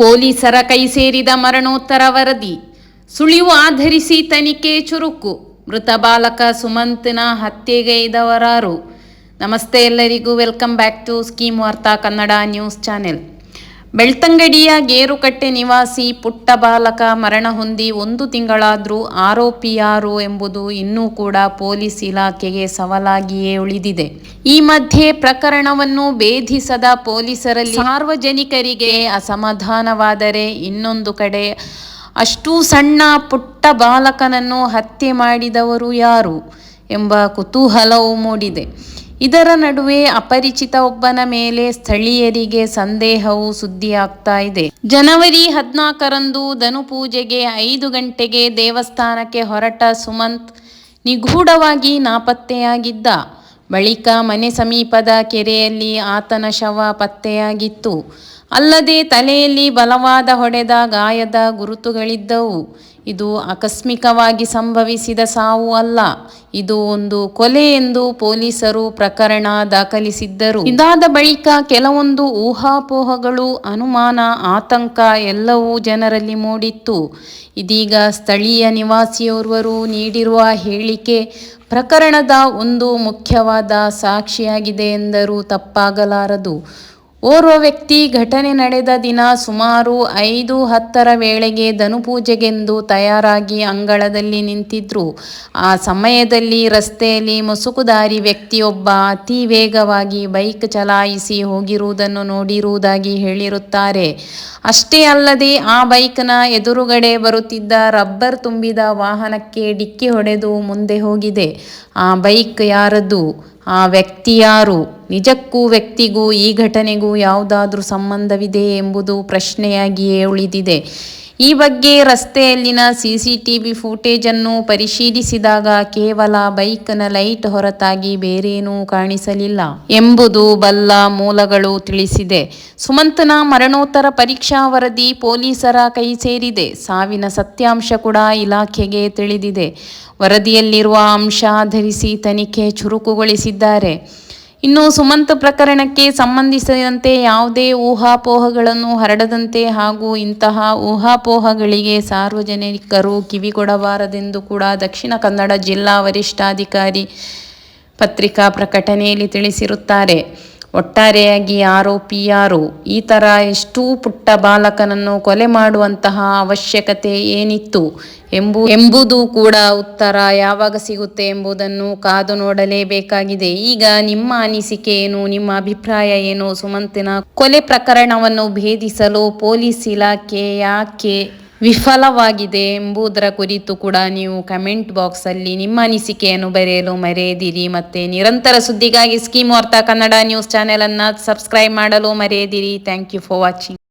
ಪೊಲೀಸರ ಕೈ ಸೇರಿದ ಮರಣೋತ್ತರ ವರದಿ. ಸುಳಿವು ಆಧರಿಸಿ ತನಿಖೆ ಚುರುಕು. ಮೃತ ಬಾಲಕ ಸುಮಂತ್ನ ಹತ್ಯೆಗೈದವರಾರು ನಮಸ್ತೆ ಎಲ್ಲರಿಗೂ, welcome back to scheme Vartha Kannada news channel. ಬೆಳ್ತಂಗಡಿಯ Gerukatte ನಿವಾಸಿ ಪುಟ್ಟ ಬಾಲಕ ಮರಣ ಹೊಂದಿ ಒಂದು ತಿಂಗಳಾದರೂ ಆರೋಪಿ ಯಾರು ಎಂಬುದು ಇನ್ನೂ ಕೂಡ ಪೊಲೀಸ್ ಇಲಾಖೆಗೆ ಸವಾಲಾಗಿಯೇ ಉಳಿದಿದೆ. ಈ ಮಧ್ಯೆ ಪ್ರಕರಣವನ್ನು ಭೇದಿಸದ ಪೊಲೀಸರಲ್ಲಿ ಸಾರ್ವಜನಿಕರಿಗೆ ಅಸಮಾಧಾನವಾದರೆ ಇನ್ನೊಂದು ಕಡೆ ಅಷ್ಟೂ ಸಣ್ಣ ಪುಟ್ಟ ಬಾಲಕನನ್ನು ಹತ್ಯೆ ಮಾಡಿದವರು ಯಾರು ಎಂಬ ಕುತೂಹಲವು ಮೂಡಿದೆ. ಇದರ ನಡುವೆ ಅಪರಿಚಿತ ಒಬ್ಬನ ಮೇಲೆ ಸ್ಥಳೀಯರಿಗೆ ಸಂದೇಹವು ಸುದ್ದಿಯಾಗ್ತಾ ಇದೆ. ಜನವರಿ ಹದಿನಾಲ್ಕರಂದು ಧನುಪೂಜೆಗೆ ಐದು ಗಂಟೆಗೆ ದೇವಸ್ಥಾನಕ್ಕೆ ಹೊರಟ ಸುಮಂತ್ ನಿಗೂಢವಾಗಿ ನಾಪತ್ತೆಯಾಗಿದ್ದ. ಬಳಿಕ ಮನೆ ಸಮೀಪದ ಕೆರೆಯಲ್ಲಿ ಆತನ ಶವ ಪತ್ತೆಯಾಗಿತ್ತು. ಅಲ್ಲದೆ ತಲೆಯಲ್ಲಿ ಬಲವಾದ ಹೊಡೆದ ಗಾಯದ ಗುರುತುಗಳಿದ್ದವು. ಇದು ಆಕಸ್ಮಿಕವಾಗಿ ಸಂಭವಿಸಿದ ಸಾವು ಅಲ್ಲ. ಇದು ಒಂದು ಕೊಲೆ ಎಂದು ಪೊಲೀಸರು ಪ್ರಕರಣ ದಾಖಲಿಸಿದ್ದರು. ಇದಾದ ಬಳಿಕ ಕೆಲವೊಂದು ಊಹಾಪೋಹಗಳು, ಅನುಮಾನ, ಆತಂಕ ಎಲ್ಲವೂ ಜನರಲ್ಲಿ ಮೂಡಿತ್ತು. ಇದೀಗ ಸ್ಥಳೀಯ ನಿವಾಸಿಯೋರ್ವರು ನೀಡಿರುವ ಹೇಳಿಕೆ ಪ್ರಕರಣದ ಒಂದು ಮುಖ್ಯವಾದ ಸಾಕ್ಷಿಯಾಗಿದೆ ಎಂದರೂ ತಪ್ಪಾಗಲಾರದು. ಓರ್ವ ವ್ಯಕ್ತಿ ಘಟನೆ ನಡೆದ ದಿನ ಸುಮಾರು ಐದು ಹತ್ತರ ವೇಳೆಗೆ ಧನುಪೂಜೆಗೆಂದು ತಯಾರಾಗಿ ಅಂಗಳದಲ್ಲಿ ನಿಂತಿದ್ರು. ಆ ಸಮಯದಲ್ಲಿ ರಸ್ತೆಯಲ್ಲಿ ಮುಸುಕುದಾರಿ ವ್ಯಕ್ತಿಯೊಬ್ಬ ಅತಿ ವೇಗವಾಗಿ ಬೈಕ್ ಚಲಾಯಿಸಿ ಹೋಗಿರುವುದನ್ನು ನೋಡಿರುವುದಾಗಿ ಹೇಳಿರುತ್ತಾರೆ. ಅಷ್ಟೇ ಅಲ್ಲದೆ ಆ ಬೈಕ್ನ ಎದುರುಗಡೆ ಬರುತ್ತಿದ್ದ ರಬ್ಬರ್ ತುಂಬಿದ ವಾಹನಕ್ಕೆ ಡಿಕ್ಕಿ ಹೊಡೆದು ಮುಂದೆ ಹೋಗಿದೆ. ಆ ಬೈಕ್ ಯಾರದು ಆ ವ್ಯಕ್ತಿ ಯಾರು? ನಿಜಕ್ಕೂ ವ್ಯಕ್ತಿಗೂ ಈ ಘಟನೆಗೂ ಯಾವುದಾದ್ರೂ ಸಂಬಂಧವಿದೆ ಎಂಬುದು ಪ್ರಶ್ನೆಯಾಗಿಯೇ ಉಳಿದಿದೆ. ಈ ಬಗ್ಗೆ ರಸ್ತೆಯಲ್ಲಿನ ಸಿಸಿಟಿವಿ ಫೂಟೇಜನ್ನು ಪರಿಶೀಲಿಸಿದಾಗ ಕೇವಲ ಬೈಕ್ನ ಲೈಟ್ ಹೊರತಾಗಿ ಬೇರೇನೂ ಕಾಣಿಸಲಿಲ್ಲ ಎಂಬುದು ಬಲ್ಲ ಮೂಲಗಳು ತಿಳಿಸಿದೆ. ಸುಮಂತನ ಮರಣೋತ್ತರ ಪರೀಕ್ಷಾ ವರದಿ ಪೊಲೀಸರ ಕೈ ಸೇರಿದೆ. ಸಾವಿನ ಸತ್ಯಾಂಶ ಕೂಡ ಇಲಾಖೆಗೆ ತಿಳಿದಿದೆ. ವರದಿಯಲ್ಲಿರುವ ಅಂಶ ಆಧರಿಸಿ ತನಿಖೆ ಚುರುಕುಗೊಳಿಸಿದ್ದಾರೆ. ಇನ್ನು ಸುಮಂತ್ ಪ್ರಕರಣಕ್ಕೆ ಸಂಬಂಧಿಸಿದಂತೆ ಯಾವುದೇ ಊಹಾಪೋಹಗಳನ್ನು ಹರಡದಂತೆ ಹಾಗೂ ಇಂತಹ ಊಹಾಪೋಹಗಳಿಗೆ ಸಾರ್ವಜನಿಕರು ಕಿವಿಗೊಡಬಾರದೆಂದು ಕೂಡ ದಕ್ಷಿಣ ಕನ್ನಡ ಜಿಲ್ಲಾ ವರಿಷ್ಠಾಧಿಕಾರಿ ಪತ್ರಿಕಾ ಪ್ರಕಟಣೆಯಲ್ಲಿ ತಿಳಿಸಿರುತ್ತಾರೆ. ಒಟ್ಟಾರೆಯಾಗಿ ಆರೋಪಿ ಯಾರು ಈ ಥರ ಎಷ್ಟೂ ಪುಟ್ಟ ಬಾಲಕನನ್ನು ಕೊಲೆ ಮಾಡುವಂತಹ ಅವಶ್ಯಕತೆ ಏನಿತ್ತು ಎಂಬು ಎಂಬುದು ಕೂಡ ಉತ್ತರ ಯಾವಾಗ ಸಿಗುತ್ತೆ ಎಂಬುದನ್ನು ಕಾದು ನೋಡಲೇಬೇಕಾಗಿದೆ. ಈಗ ನಿಮ್ಮ ಅನಿಸಿಕೆ ಏನು, ನಿಮ್ಮ ಅಭಿಪ್ರಾಯ ಏನು? ಸುಮಂತಿನ ಕೊಲೆ ಪ್ರಕರಣವನ್ನು ಭೇದಿಸಲು ಪೊಲೀಸ್ ಇಲಾಖೆ ಯಾಕೆ ವಿಫಲವಾಗಿದೆ ಎಂಬುದರ ಕುರಿತು ಕೂಡ ನೀವು ಕಮೆಂಟ್ ಬಾಕ್ಸಲ್ಲಿ ನಿಮ್ಮ ಅನಿಸಿಕೆಯನ್ನು ಬರೆಯಲು ಮರೆಯದಿರಿ ಮತ್ತು ನಿರಂತರ ಸುದ್ದಿಗಾಗಿ scheme Vartha Kannada news ಚಾನೆಲನ್ನು subscribe ಮಾಡಲು ಮರೆಯದಿರಿ. Thank you for watching